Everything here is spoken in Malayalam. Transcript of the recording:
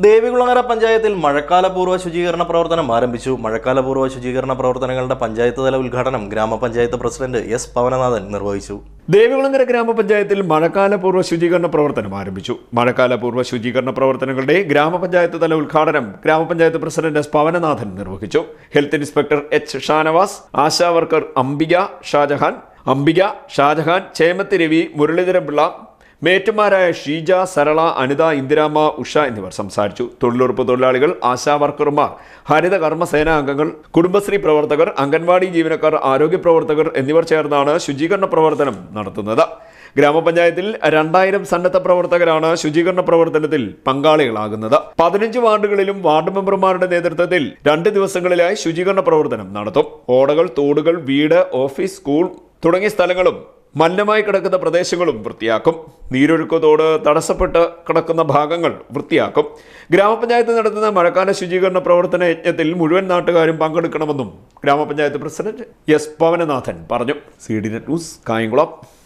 ദേവികുളങ്ങര പഞ്ചായത്തിൽ മഴക്കാലപൂർവ ശുചീകരണ പ്രവർത്തനം ആരംഭിച്ചു. മഴക്കാലപൂർവ ശുചീകരണ പ്രവർത്തനങ്ങളുടെ പഞ്ചായത്ത് തല ഉദ്ഘാടനം ഗ്രാമപഞ്ചായത്ത് പ്രസിഡന്റ് എസ് പവനനാഥൻ നിർവഹിച്ചു. ദേവികുളങ്ങര ഗ്രാമപഞ്ചായത്തിൽ മഴക്കാലപൂർവ ശുചീകരണ പ്രവർത്തനം ആരംഭിച്ചു. മഴക്കാലപൂർവ ശുചീകരണ പ്രവർത്തനങ്ങളുടെ ഗ്രാമപഞ്ചായത്ത് തല ഉദ്ഘാടനം ഗ്രാമപഞ്ചായത്ത് പ്രസിഡന്റ് എസ് പവനനാഥൻ നിർവഹിച്ചു. Health inspector H Shanavas Asha worker Ambika Shajahan Ambika Shajahan Chemathi Ravi Muraleedharanpillai മേറ്റുമാരായ Sheeja Sarala Anitha Indirama Usha എന്നിവർ സംസാരിച്ചു. തൊഴിലുറപ്പ് തൊഴിലാളികൾ ആശാവർക്കർമാർ ഹരിത കർമ്മസേനാ അംഗങ്ങൾ കുടുംബശ്രീ പ്രവർത്തകർ അംഗൻവാടി ജീവനക്കാർ ആരോഗ്യ പ്രവർത്തകർ എന്നിവർ ചേർന്നാണ് ശുചീകരണ പ്രവർത്തനം നടത്തുന്നത്. ഗ്രാമപഞ്ചായത്തിൽ രണ്ടായിരം സന്നദ്ധ പ്രവർത്തകരാണ് ശുചീകരണ പ്രവർത്തനത്തിൽ പങ്കാളികളാകുന്നത്. പതിനഞ്ച് വാർഡുകളിലും വാർഡ് മെമ്പർമാരുടെ നേതൃത്വത്തിൽ രണ്ട് ദിവസങ്ങളിലായി ശുചീകരണ പ്രവർത്തനം നടത്തും. ഓടകൾ തോടുകൾ വീട് ഓഫീസ് സ്കൂൾ തുടങ്ങിയ സ്ഥലങ്ങളും മലിനമായി കിടക്കുന്ന പ്രദേശങ്ങളും വൃത്തിയാക്കും. നീരൊഴുക്കത്തോട് തടസ്സപ്പെട്ട് കിടക്കുന്ന ഭാഗങ്ങൾ വൃത്തിയാക്കും. ഗ്രാമപഞ്ചായത്ത് നടത്തുന്ന മഴക്കാല ശുചീകരണ പ്രവർത്തന യജ്ഞത്തിൽ മുഴുവൻ നാട്ടുകാരും പങ്കെടുക്കണമെന്നും ഗ്രാമപഞ്ചായത്ത് പ്രസിഡന്റ് എസ് പവനനാഥൻ പറഞ്ഞു. C D net news Kayamkulam.